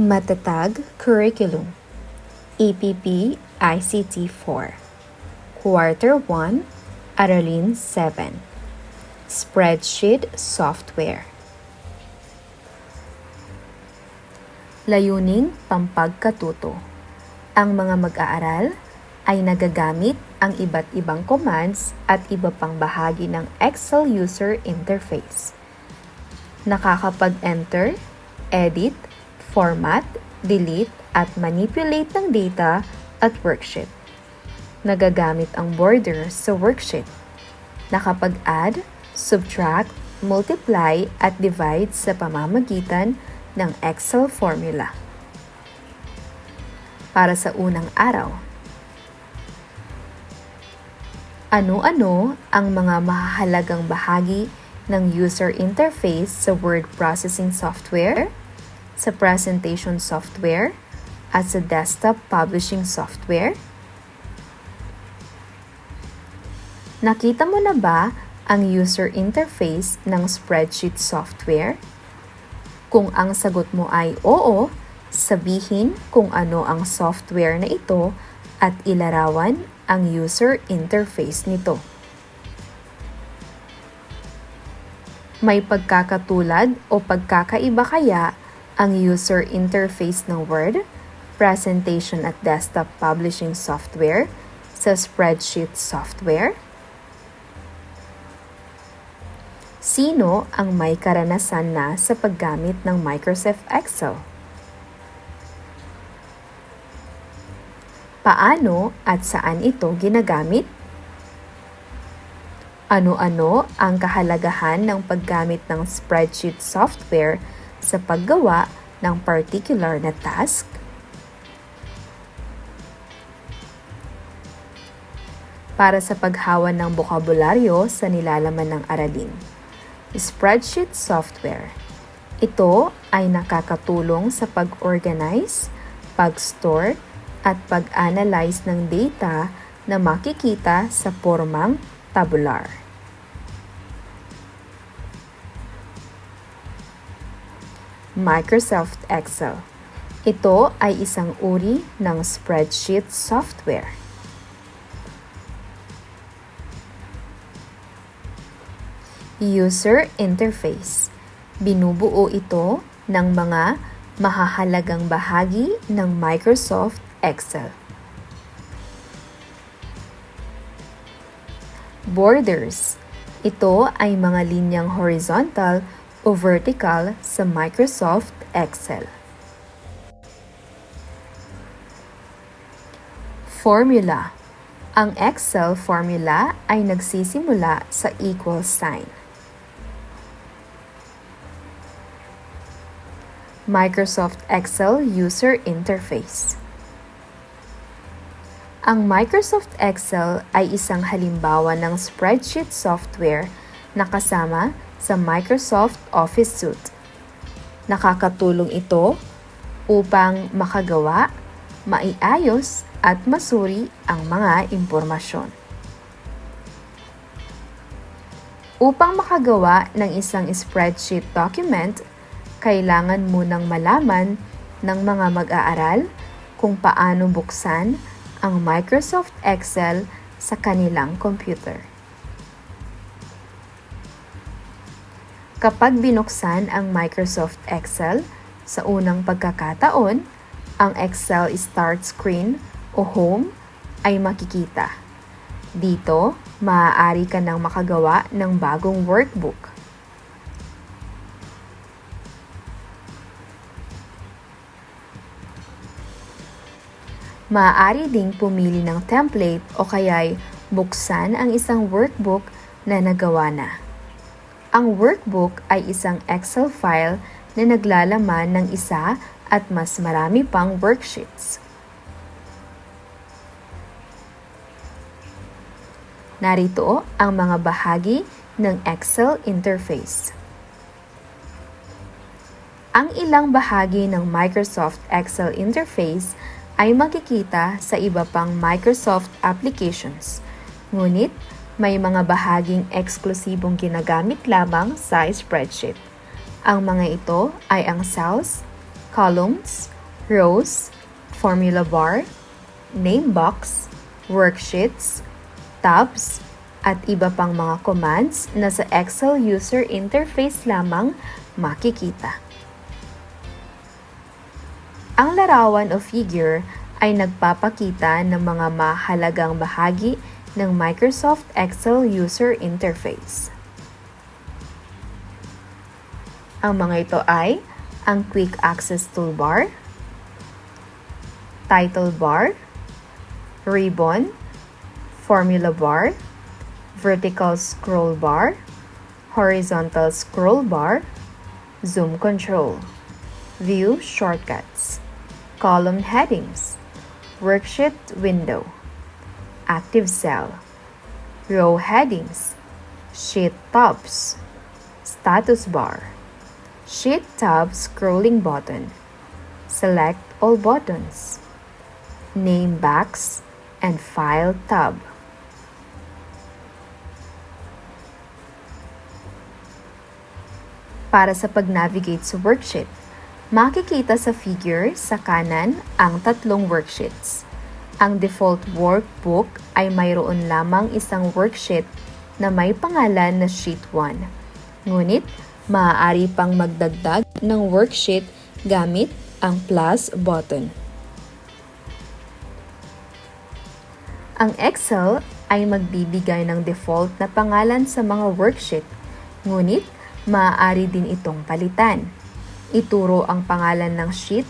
Matatag Curriculum EPP ICT 4 Quarter 1 Aralin 7 Spreadsheet Software. Layuning Pampagkatuto. Ang mga mag-aaral ay nagagamit ang iba't ibang commands at iba pang bahagi ng Excel user interface. Nakakapag-enter, edit, format, delete, at manipulate ng data at worksheet. Nagagamit ang border sa worksheet. Nakapag-add, subtract, multiply, at divide sa pamamagitan ng Excel formula. Para sa unang araw, ano-ano ang mga mahahalagang bahagi ng user interface sa word processing software, sa presentation software, at sa desktop publishing software? Nakita mo na ba ang user interface ng spreadsheet software? Kung ang sagot mo ay oo, sabihin kung ano ang software na ito at ilarawan ang user interface nito. May pagkakatulad o pagkakaiba kaya ang user interface ng Word, presentation at desktop publishing software sa spreadsheet software? Sino ang may karanasan na sa paggamit ng Microsoft Excel? Paano at saan ito ginagamit? Ano-ano ang kahalagahan ng paggamit ng spreadsheet software sa paggawa ng particular na task? Para sa paghawan ng bokabularyo sa nilalaman ng aralin. Spreadsheet software. Ito ay nakakatulong sa pag-organize, pag-store, at pag-analyze ng data na makikita sa formang tabular. Microsoft Excel. Ito ay isang uri ng spreadsheet software. User Interface. Binubuo ito ng mga mahahalagang bahagi ng Microsoft Excel. Borders. Ito ay mga linyang horizontal o vertical sa Microsoft Excel. Formula. Ang Excel formula ay nagsisimula sa equal sign. Microsoft Excel User Interface ang Microsoft Excel ay isang halimbawa ng spreadsheet software na kasama sa Microsoft Office Suite. Nakakatulong ito upang makagawa, maiayos at masuri ang mga impormasyon. Upang makagawa ng isang spreadsheet document, kailangan munang malaman ng mga mag-aaral kung paano buksan ang Microsoft Excel sa kanilang computer. Kapag binuksan ang Microsoft Excel sa unang pagkakataon, ang Excel Start Screen o Home ay makikita. Dito, maaari ka nang makagawa ng bagong workbook. Maaari ding pumili ng template o kaya'y buksan ang isang workbook na nagawa na. Ang workbook ay isang Excel file na naglalaman ng isa at mas marami pang worksheets. Narito ang mga bahagi ng Excel interface. Ang ilang bahagi ng Microsoft Excel interface ay makikita sa iba pang Microsoft applications. Ngunit, may mga bahaging eksklusibong ginagamit lamang sa spreadsheet. Ang mga ito ay ang cells, columns, rows, formula bar, name box, worksheets, tabs, at iba pang mga commands na sa Excel user interface lamang makikita. Ang larawan o figure ay nagpapakita ng mga mahalagang bahagi ng Microsoft Excel user interface. Ang mga ito ay ang Quick Access Toolbar, Title Bar, Ribbon, Formula Bar, vertical scroll bar, horizontal scroll bar, zoom control, view shortcuts, column headings, worksheet window, active cell, row headings, sheet tabs, status bar, sheet tab scrolling button, select all buttons, name box, and file tab. para sa pag-navigate sa worksheet. Makikita sa figure sa kanan ang tatlong worksheets. Ang default workbook ay mayroon lamang isang worksheet na may pangalan na Sheet 1. Ngunit, maaari pang magdagdag ng worksheet gamit ang plus button. Ang Excel ay magbibigay ng default na pangalan sa mga worksheet. Ngunit, maaari din itong palitan. Ituro ang pangalan ng sheet,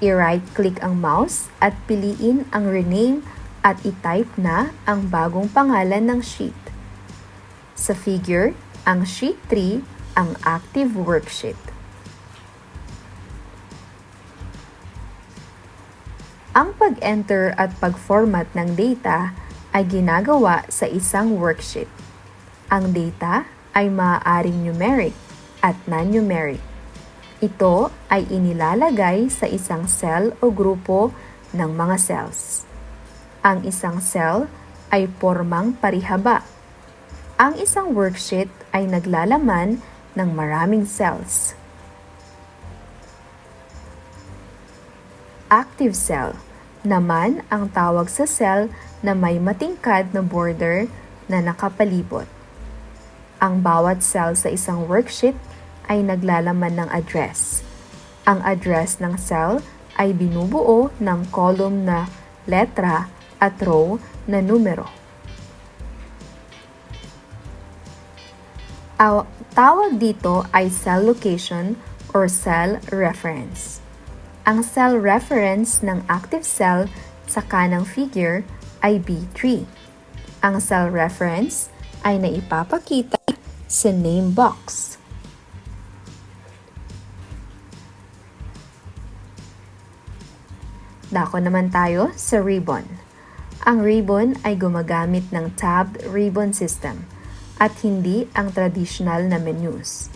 i-right-click ang mouse at piliin ang rename at i-type na ang bagong pangalan ng sheet. Sa figure, ang sheet 3 ang active worksheet. Ang pag-enter at pag-format ng data ay ginagawa sa isang worksheet. Ang data ay maaaring numeric at non-numeric. Ito ay inilalagay sa isang cell o grupo ng mga cells. Ang isang cell ay formang parihaba. Ang isang worksheet ay naglalaman ng maraming cells. Active cell naman ang tawag sa cell na may matingkad na border na nakapalibot. Ang bawat cell sa isang worksheet ay naglalaman ng address. Ang address ng cell ay binubuo ng column na letra at row na numero. Ang tawag dito ay cell location or cell reference. Ang cell reference ng active cell sa kanang figure ay B3. Ang cell reference ay naipapakita sa name box. Dako naman tayo sa ribbon. Ang ribbon ay gumagamit ng tabbed ribbon system at hindi ang traditional na menus.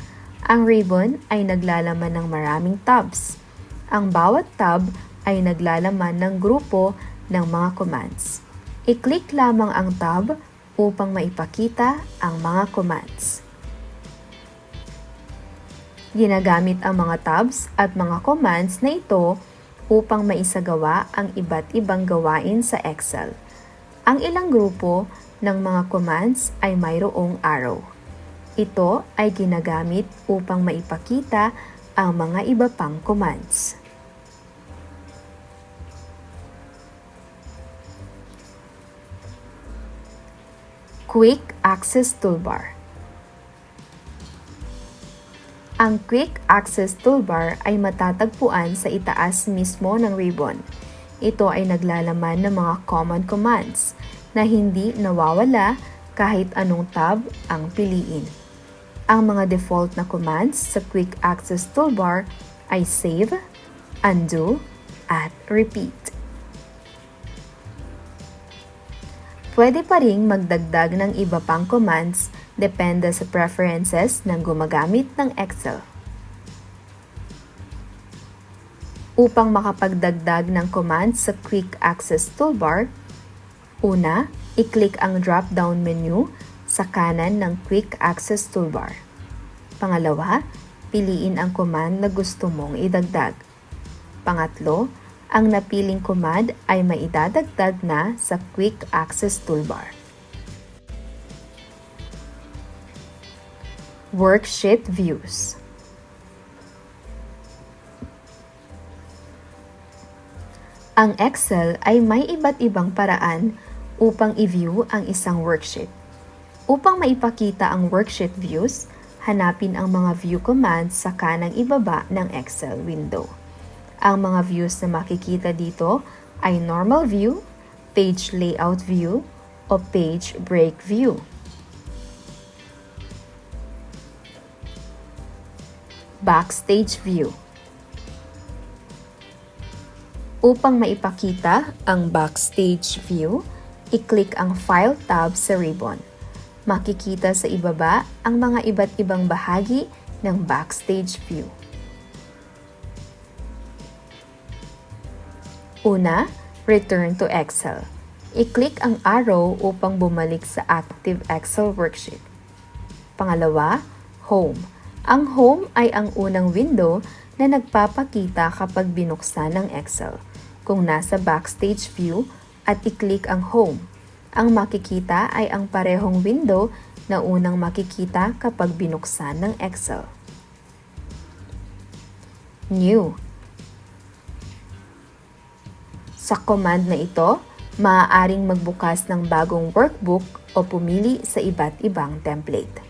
Ang ribbon ay naglalaman ng maraming tabs. Ang bawat tab ay naglalaman ng grupo ng mga commands. I-click lamang ang tab upang maipakita ang mga commands. Ginagamit ang mga tabs at mga commands na ito upang maisagawa ang iba't ibang gawain sa Excel. Ang ilang grupo ng mga commands ay mayroong arrow. Ito ay ginagamit upang maipakita ang mga iba pang commands. Quick Access Toolbar Ang Quick Access Toolbar ay matatagpuan sa itaas mismo ng ribbon. Ito ay naglalaman ng mga common commands na hindi nawawala kahit anong tab ang piliin. Ang mga default na commands sa Quick Access Toolbar ay Save, Undo, at Repeat. Pwede pa ring magdagdag ng iba pang commands depende sa preferences ng gumagamit ng Excel. Upang makapagdagdag ng commands sa Quick Access Toolbar, una, i-click ang drop-down menu sa kanan ng Quick Access Toolbar. Pangalawa, piliin ang command na gusto mong idagdag. Pangatlo, ang napiling command ay maidadagdag na sa Quick Access Toolbar. Worksheet Views Ang Excel ay may iba't ibang paraan upang i-view ang isang worksheet. Upang maipakita ang worksheet views, hanapin ang mga view commands sa kanang ibaba ng Excel window. Ang mga views na makikita dito ay normal view, page layout view, o page break view. Backstage view. Upang maipakita ang backstage view, i-click ang File tab sa ribbon. Makikita sa ibaba ang mga iba't ibang bahagi ng backstage view. Una, return to Excel. I-click ang arrow upang bumalik sa active Excel worksheet. Pangalawa, Home. Ang Home ay ang unang window na nagpapakita kapag binuksan ng Excel. Kung nasa Backstage view at i-click ang Home, ang makikita ay ang parehong window na unang makikita kapag binuksan ng Excel. New. Sa command na ito, maaaring magbukas ng bagong workbook o pumili sa iba't ibang template.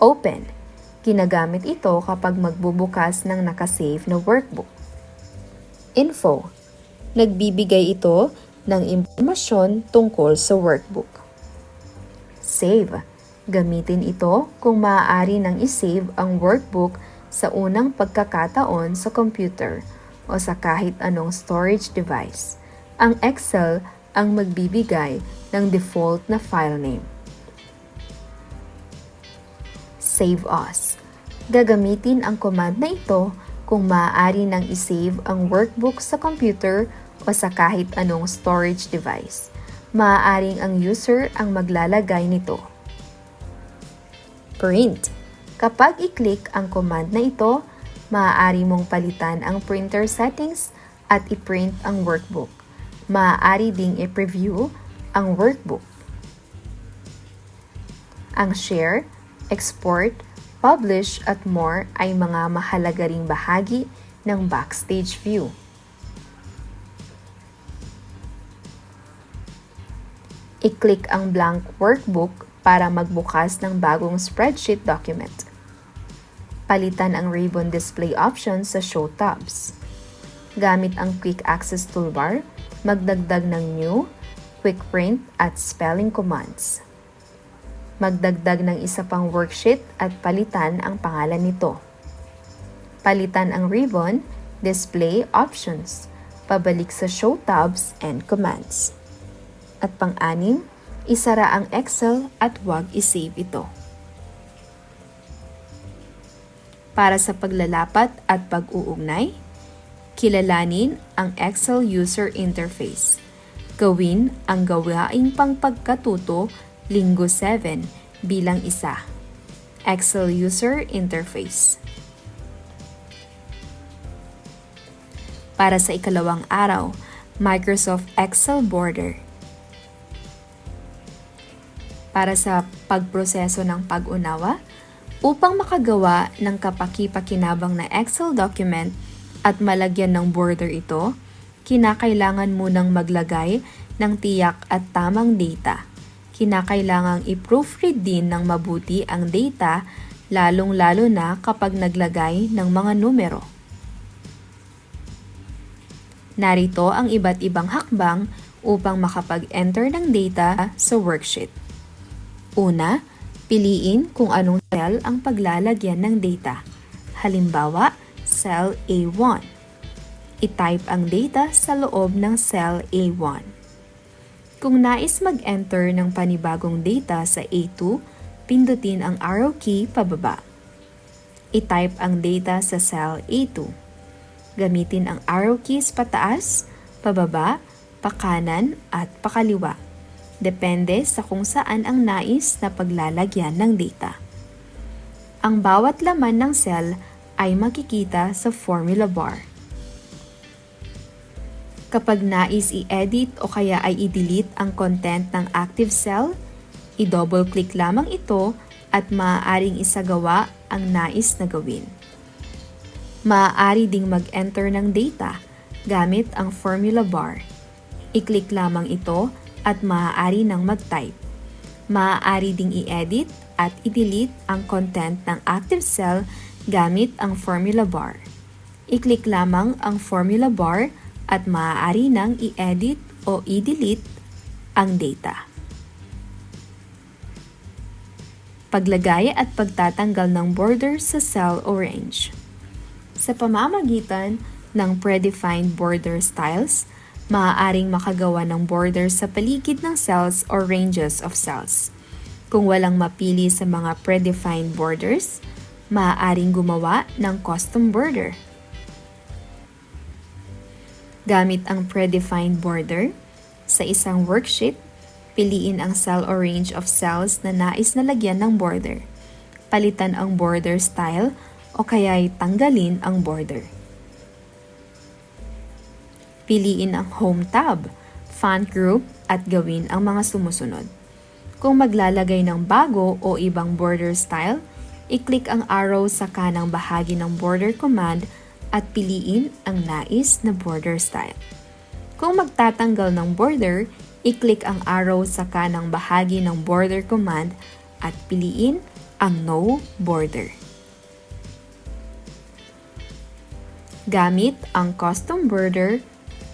Open Ginagamit ito kapag magbubukas ng nakasave na workbook. Info. Nagbibigay ito ng impormasyon tungkol sa workbook. Save. Gamitin ito kung maaari nang isave ang workbook sa unang pagkakataon sa computer o sa kahit anong storage device. Ang Excel ang magbibigay ng default na file name. Save As. Gagamitin ang command na ito kung maaari nang isave ang workbook sa computer o sa kahit anong storage device. Maaaring ang user ang maglalagay nito. Print. Kapag i-click ang command na ito, maaari mong palitan ang printer settings at i-print ang workbook. Maaari ding i-preview ang workbook. Ang share export, publish at more ay mga mahalaga ring bahagi ng backstage view. I-click ang blank workbook para magbukas ng bagong spreadsheet document. Palitan ang ribbon display option sa show tabs. Gamit ang quick access toolbar, magdagdag ng new, quick print at spelling commands magdagdag ng isa pang worksheet at palitan ang pangalan nito. Palitan ang ribbon, display options, pabalik sa show tabs and commands. At pang-anim, isara ang Excel at huwag isave ito. Para sa paglalapat at pag-uugnay, kilalanin ang Excel User Interface. Gawin ang gawaing pangpagkatuto Linggo 7 bilang isa. Excel User Interface. Para sa ikalawang araw, Microsoft Excel Border. Para sa pagproseso ng pag-unawa, upang makagawa ng kapaki-pakinabang na Excel document at malagyan ng border ito, kinakailangan munang maglagay ng tiyak at tamang data kinakailangang i-proofread din ng mabuti ang data lalong-lalo na kapag naglagay ng mga numero. Narito ang iba't ibang hakbang upang makapag-enter ng data sa worksheet. Una, piliin kung anong cell ang paglalagyan ng data. Halimbawa, cell A1. I-type ang data sa loob ng cell A1. Kung nais mag-enter ng panibagong data sa A2, pindutin ang arrow key pababa. I-type ang data sa cell A2. Gamitin ang arrow keys pataas, pababa, pakanan at pakaliwa. Depende sa kung saan ang nais na paglalagyan ng data. Ang bawat laman ng cell ay makikita sa formula bar. Kapag nais i-edit o kaya ay i-delete ang content ng active cell, i-double click lamang ito at maaaring isagawa ang nais na gawin. Maaari ding mag-enter ng data gamit ang formula bar. I-click lamang ito at maaari nang mag-type. Maaari ding i-edit at i-delete ang content ng active cell gamit ang formula bar. I-click lamang ang formula bar at maaari nang i-edit o i-delete ang data. Paglagay at pagtatanggal ng border sa cell o range. Sa pamamagitan ng predefined border styles, maaaring makagawa ng border sa paligid ng cells or ranges of cells. Kung walang mapili sa mga predefined borders, maaaring gumawa ng custom border. Gamit ang predefined border, sa isang worksheet, piliin ang cell or range of cells na nais na lagyan ng border. Palitan ang border style o kaya'y tanggalin ang border. Piliin ang Home tab, Font Group at gawin ang mga sumusunod. Kung maglalagay ng bago o ibang border style, i-click ang arrow sa kanang bahagi ng border command at piliin ang nais na border style. Kung magtatanggal ng border, i-click ang arrow sa kanang bahagi ng border command at piliin ang no border. Gamit ang custom border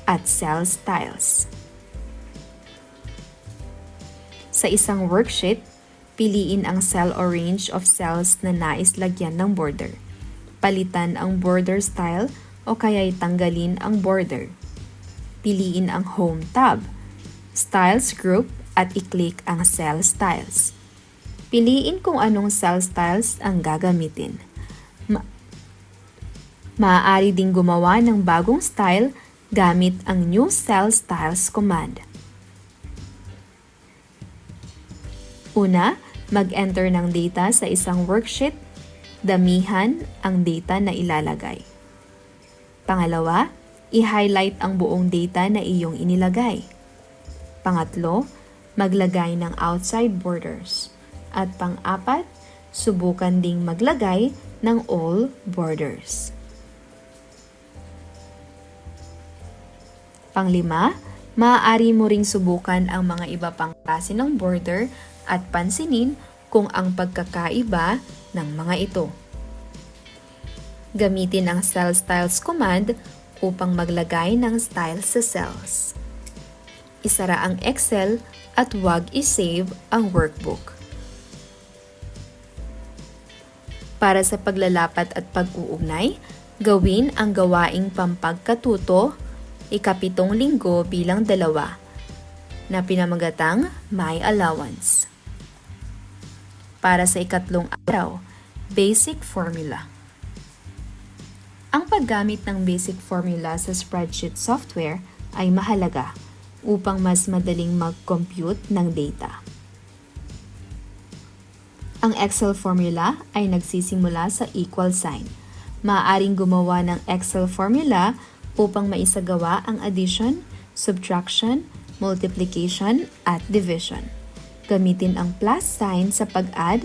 at cell styles. Sa isang worksheet, piliin ang cell or range of cells na nais lagyan ng border. Palitan ang border style o kaya'y tanggalin ang border. Piliin ang Home tab, Styles group at i-click ang Cell Styles. Piliin kung anong cell styles ang gagamitin. Ma- Maaari ding gumawa ng bagong style gamit ang New Cell Styles command. Una, mag-enter ng data sa isang worksheet, damihan ang data na ilalagay. Pangalawa, i-highlight ang buong data na iyong inilagay. Pangatlo, maglagay ng outside borders. At pang-apat, subukan ding maglagay ng all borders. Panglima, maaari mo ring subukan ang mga iba pang klase ng border at pansinin kung ang pagkakaiba ng mga ito. Gamitin ang Cell Styles command upang maglagay ng style sa cells. Isara ang Excel at huwag isave ang workbook. Para sa paglalapat at pag-uugnay, gawin ang gawaing pampagkatuto ikapitong linggo bilang dalawa na pinamagatang My Allowance. Para sa ikatlong araw, Basic Formula. Ang paggamit ng basic formula sa spreadsheet software ay mahalaga upang mas madaling mag-compute ng data. Ang Excel formula ay nagsisimula sa equal sign. Maaaring gumawa ng Excel formula upang maisagawa ang addition, subtraction, multiplication, at division. Gamitin ang plus sign sa pag-add,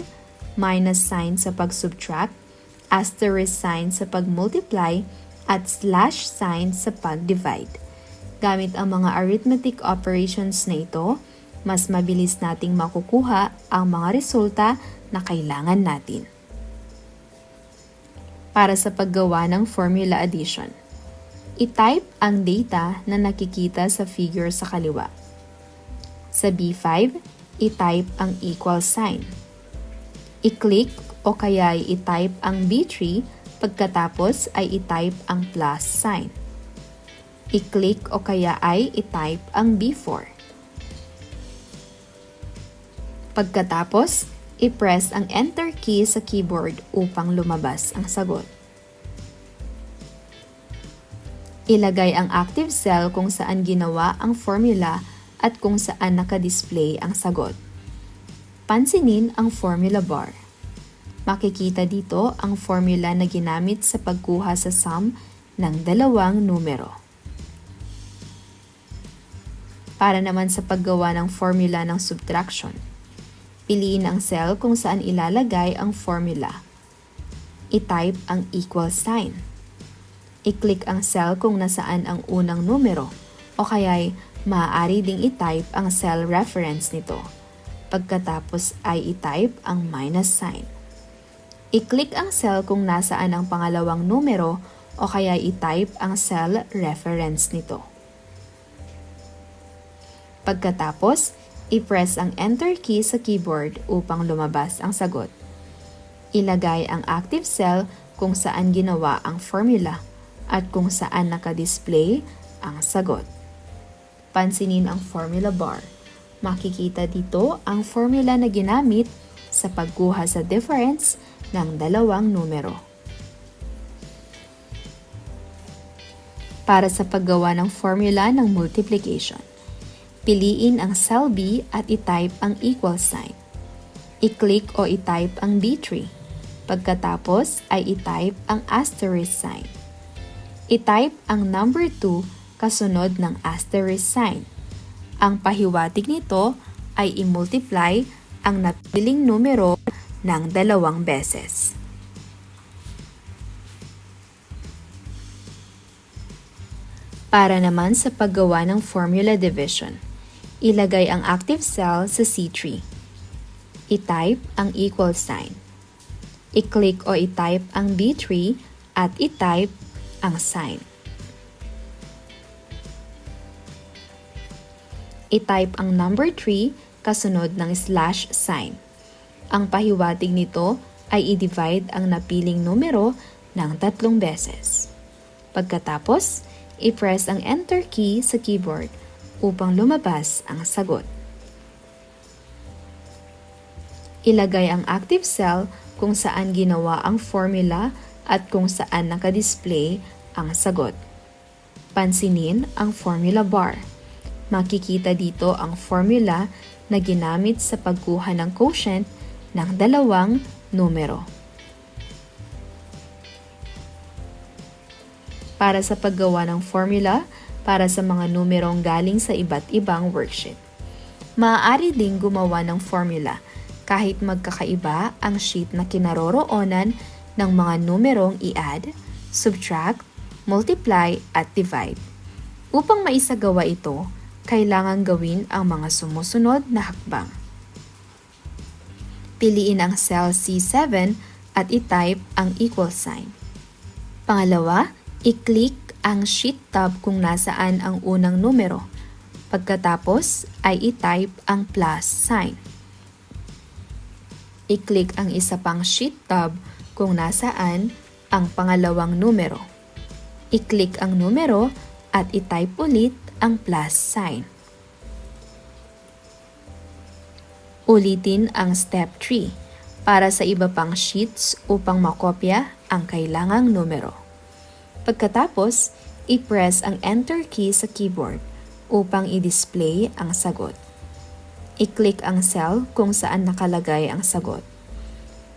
minus sign sa pag-subtract, asterisk sign sa pag-multiply, at slash sign sa pag-divide. Gamit ang mga arithmetic operations na ito, mas mabilis nating makukuha ang mga resulta na kailangan natin. Para sa paggawa ng formula addition. I-type ang data na nakikita sa figure sa kaliwa. Sa B5, i-type ang equal sign. I-click o kaya i-type ang B3 pagkatapos ay i-type ang plus sign. I-click o kaya ay i-type ang B4. Pagkatapos, i-press ang Enter key sa keyboard upang lumabas ang sagot. Ilagay ang active cell kung saan ginawa ang formula at kung saan nakadisplay ang sagot. Pansinin ang formula bar. Makikita dito ang formula na ginamit sa pagkuha sa sum ng dalawang numero. Para naman sa paggawa ng formula ng subtraction, piliin ang cell kung saan ilalagay ang formula. I-type ang equal sign. I-click ang cell kung nasaan ang unang numero o kaya'y maaari ding i-type ang cell reference nito. Pagkatapos ay i-type ang minus sign. I-click ang cell kung nasaan ang pangalawang numero o kaya i-type ang cell reference nito. Pagkatapos, i-press ang Enter key sa keyboard upang lumabas ang sagot. Ilagay ang active cell kung saan ginawa ang formula at kung saan nakadisplay ang sagot. Pansinin ang formula bar. Makikita dito ang formula na ginamit sa pagkuha sa difference ng dalawang numero. Para sa paggawa ng formula ng multiplication, piliin ang cell B at i-type ang equal sign. I-click o i-type ang B3. Pagkatapos ay i-type ang asterisk sign. I-type ang number 2 kasunod ng asterisk sign. Ang pahiwatig nito ay i-multiply ang napiling numero ng dalawang beses. Para naman sa paggawa ng formula division, ilagay ang active cell sa C3. I-type ang equal sign. I-click o i-type ang B3 at i-type ang sign. I-type ang number 3 kasunod ng slash sign. Ang pahiwatig nito ay i-divide ang napiling numero ng tatlong beses. Pagkatapos, i-press ang Enter key sa keyboard upang lumabas ang sagot. Ilagay ang active cell kung saan ginawa ang formula at kung saan nakadisplay ang sagot. Pansinin ang formula bar. Makikita dito ang formula na ginamit sa pagkuha ng quotient ng dalawang numero. para sa paggawa ng formula para sa mga numerong galing sa iba't ibang worksheet. Maaari ding gumawa ng formula kahit magkakaiba ang sheet na kinaroroonan ng mga numerong i-add, subtract, multiply at divide. Upang maisagawa ito, kailangan gawin ang mga sumusunod na hakbang. Piliin ang cell C7 at i-type ang equal sign. Pangalawa, I-click ang Sheet tab kung nasaan ang unang numero. Pagkatapos ay i-type ang plus sign. I-click ang isa pang Sheet tab kung nasaan ang pangalawang numero. I-click ang numero at i-type ulit ang plus sign. Ulitin ang step 3 para sa iba pang sheets upang makopya ang kailangang numero. Pagkatapos, i-press ang Enter key sa keyboard upang i-display ang sagot. I-click ang cell kung saan nakalagay ang sagot.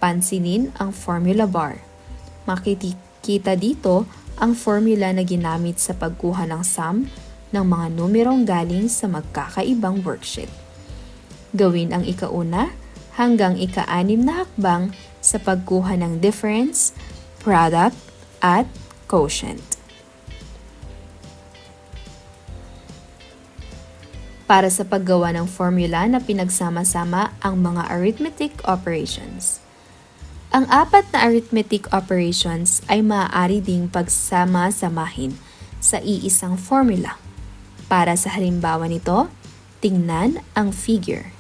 Pansinin ang formula bar. Makikita dito ang formula na ginamit sa pagkuha ng sum ng mga numerong galing sa magkakaibang worksheet. Gawin ang ikauna hanggang ika-anim na hakbang sa pagkuha ng difference, product, at quotient. Para sa paggawa ng formula na pinagsama-sama ang mga arithmetic operations. Ang apat na arithmetic operations ay maaari ding pagsama-samahin sa iisang formula. Para sa halimbawa nito, tingnan ang figure.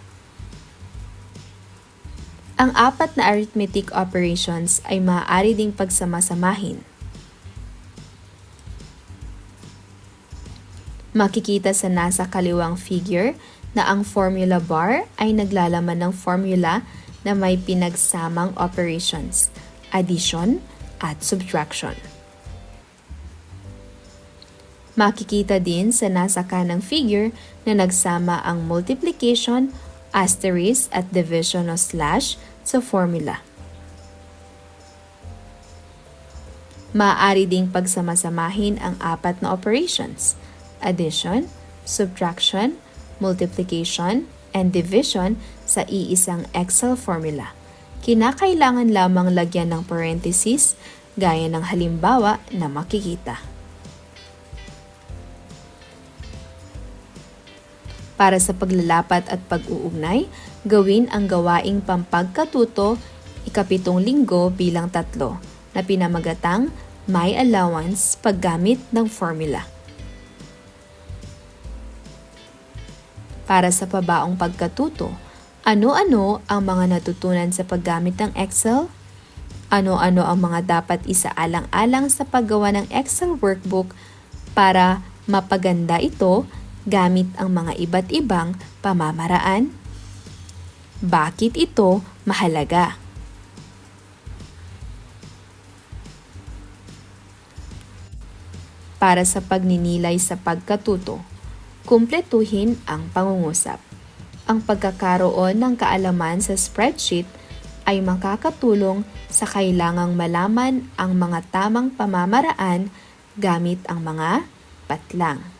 Ang apat na arithmetic operations ay maaari ding pagsama-samahin Makikita sa nasa kaliwang figure na ang formula bar ay naglalaman ng formula na may pinagsamang operations, addition at subtraction. Makikita din sa nasa kanang figure na nagsama ang multiplication, asterisk at division o slash sa formula. Maaari ding pagsamasamahin ang apat na operations – addition, subtraction, multiplication, and division sa iisang Excel formula. Kinakailangan lamang lagyan ng parentheses gaya ng halimbawa na makikita. Para sa paglalapat at pag-uugnay, gawin ang gawaing pampagkatuto ikapitong linggo bilang tatlo na pinamagatang may allowance paggamit ng formula. Para sa pabaong pagkatuto, ano-ano ang mga natutunan sa paggamit ng Excel? Ano-ano ang mga dapat isaalang-alang sa paggawa ng Excel workbook para mapaganda ito gamit ang mga iba't ibang pamamaraan? Bakit ito mahalaga? Para sa pagninilay sa pagkatuto, kumpletuhin ang pangungusap. Ang pagkakaroon ng kaalaman sa spreadsheet ay makakatulong sa kailangang malaman ang mga tamang pamamaraan gamit ang mga patlang.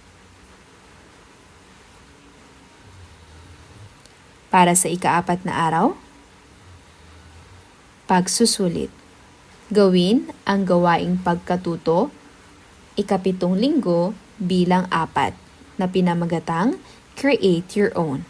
Para sa ikaapat na araw, pagsusulit. Gawin ang gawaing pagkatuto, ikapitong linggo bilang apat na pinamagatang create your own.